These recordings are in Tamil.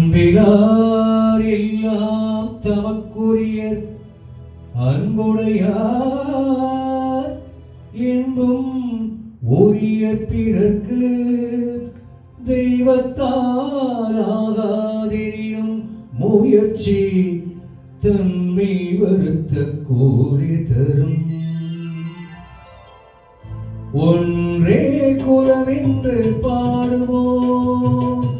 அன்பிலார் எல்லாம் தமக்குரிய அன்புடையார் என்பும் உரிய பிறர்க்கு தெய்வத்தால் முயற்சி தன்மை வருத்த கோரி தரும். ஒன்றே குலமென்று பாடுவோம்.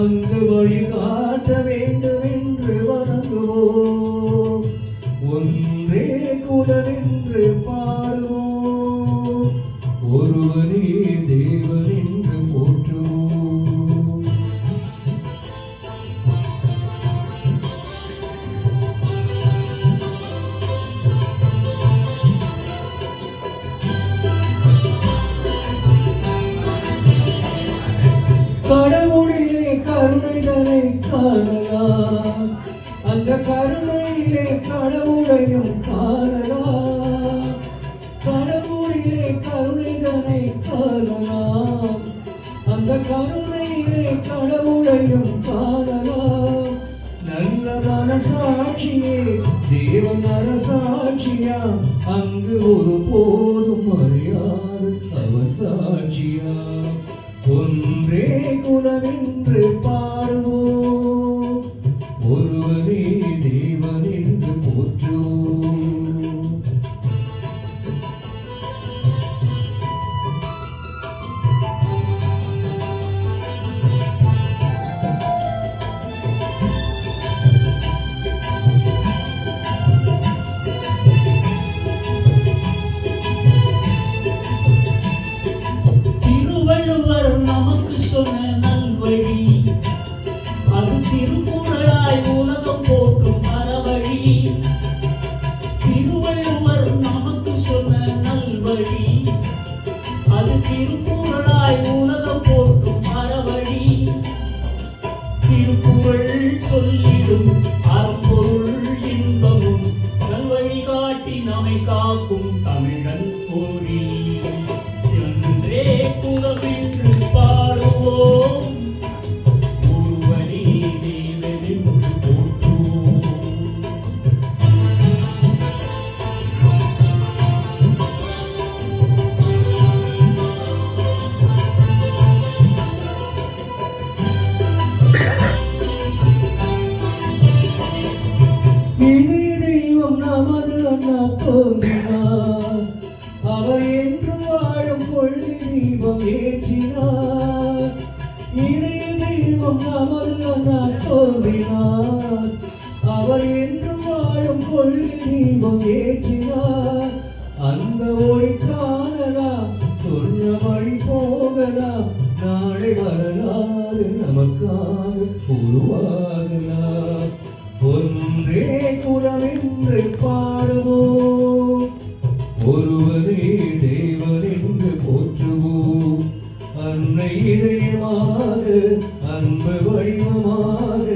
அங்கு வழி காட்ட வேண்டும் என்று வணங்குவோம். ஒன்றே குலம் என்று பாடுவோம். ஒருவரே தேவன் என்று போற்றுவோம். கடவுளிலே அந்த கருணையிலே கடவுளையும் காணலாம். கடவுளிலே கருணைதனை காணலாம். அந்த கருணையிலே கடவுளையும் காணலாம். நல்லதான சாட்சியே தேவன் சாட்சியா? அங்கு ஒரு போதும் அறியாது அவர் சாட்சியா ஒன்றே குணமின்று பா திருக்குறளாய் உலகம் போற்றும் அறவழி திருவள்ளுவர் நமக்கு சொன்ன நல்வழி. அது திருக்குறளாய் என்றும் நமது அண்ணா தோன்றினார் அவர் என்று வாழும் கொள்ளி தீபம் ஏற்றினார். இனி தெய்வம் நமது அண்ணா தோன்றினார் அவர் என்று வாழும் கொள்ளி தீபம் ஏற்றினார். அந்த ஒளி காணலாம் சொன்ன வழி போகலாம் நாளை வரலாறு நமக்காக உருவார் புகழ் பாடுவோம் ஒருவரே தேவர் என்று போற்றுவோம் அன்னை இதயமாக அன்பு வடிவமாக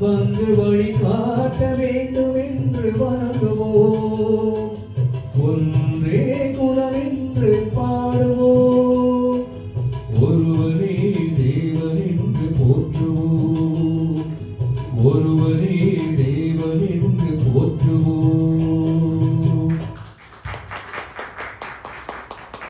வந்து வழிகாட்ட வேண்டும் என்று வணங்குவோம் ஒன்றே குணம் என்று பாடுவோம் ஒருவரே தேவர் என்று போற்றுவோம் ஒருவரே தேவர் முருகனே உன்று போற்றுவோம்.